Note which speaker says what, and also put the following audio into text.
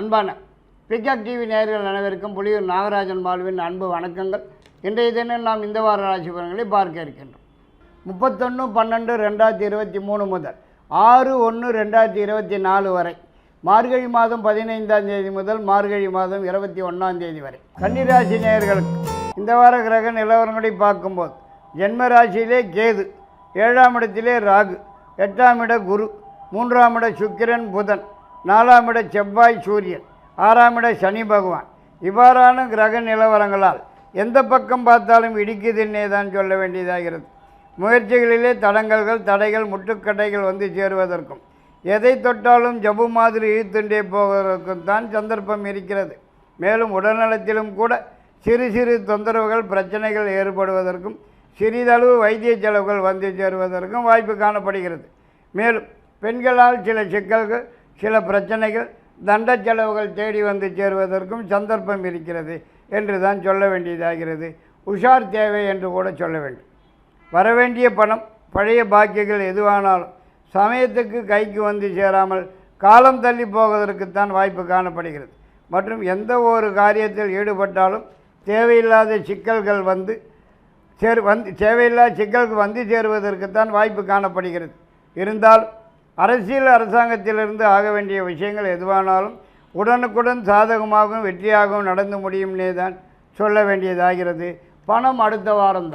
Speaker 1: அன்பான peacock TV நேயர்கள் அனைவருக்கும் புலியூர் நாகராஜன் மாலுவின் அன்பு வணக்கங்கள். இன்றைய தினம் நாம் இந்த வார ராசி பலன்களை பார்க்க இருக்கின்றோம். முப்பத்தொன்று பன்னெண்டு ரெண்டாயிரத்தி இருபத்தி மூணு முதல் ஆறு ஒன்று ரெண்டாயிரத்தி இருபத்தி நாலு வரை. மார்கழி மாதம் பதினைந்தாம் தேதி முதல் மார்கழி மாதம் இருபத்தி ஒன்றாம் தேதி வரை. கன்னிராசி நேயர்களுக்கு இந்த வார கிரக நிலவரங்களை பார்க்கும்போது ஜென்ம ராசியிலே கேது ஏழாம் இடத்திலே ராகு எட்டாம் இட குரு மூன்றாம் இட சுக்கிரன் புதன் நாலாம் இட செவ்வாய் சூரியன் ஆறாம் இட சனி பகவான். இவ்வாறான கிரக நிலவரங்களால் எந்த பக்கம் பார்த்தாலும் இடிக்குதுன்னே தான் சொல்ல வேண்டியதாகிறது. முயற்சிகளிலே தடங்கல்கள் தடைகள் முட்டுக்கட்டைகள் வந்து சேருவதற்கும் எதை தொட்டாலும் ஜபு மாதிரி இழுத்துண்டே போவதற்கும் தான் சந்தர்ப்பம் இருக்கிறது. மேலும் உடல்நலத்திலும் கூட சிறு சிறு தொந்தரவுகள் பிரச்சனைகள் ஏற்படுவதற்கும் சிறிதளவு வைத்திய செலவுகள் வந்து சேருவதற்கும் வாய்ப்பு காணப்படுகிறது. மேலும் பெண்களால் சில சிக்கல்கள் சில பிரச்சனைகள் தண்ட செலவுகள் தேடி வந்து சேருவதற்கும் சந்தர்ப்பம் இருக்கிறது என்று தான் சொல்ல வேண்டியதாகிறது. உஷார் தேவை என்று கூட சொல்ல வேண்டும். வரவேண்டிய பணம் பழைய பாக்கியங்கள் எதுவானாலும் சமயத்துக்கு கைக்கு வந்து சேராமல் காலம் தள்ளி போவதற்குத்தான் வாய்ப்பு காணப்படுகிறது. மற்றும் எந்த ஒரு காரியத்தில் ஈடுபட்டாலும் தேவையில்லாத சிக்கல்கள் வந்து சேர் வந்து தேவையில்லாத சிக்கல்கள் வந்து சேருவதற்குத்தான் வாய்ப்பு காணப்படுகிறது. இருந்தால் அரசியல் அரசாங்கத்திலிருந்து ஆக வேண்டிய விஷயங்கள் எதுவானாலும் உடனுக்குடன் சாதகமாகவும் வெற்றியாகவும் நடந்து முடியும்னே தான் சொல்ல வேண்டியதாகிறது. பணம் அடுத்த வாரம்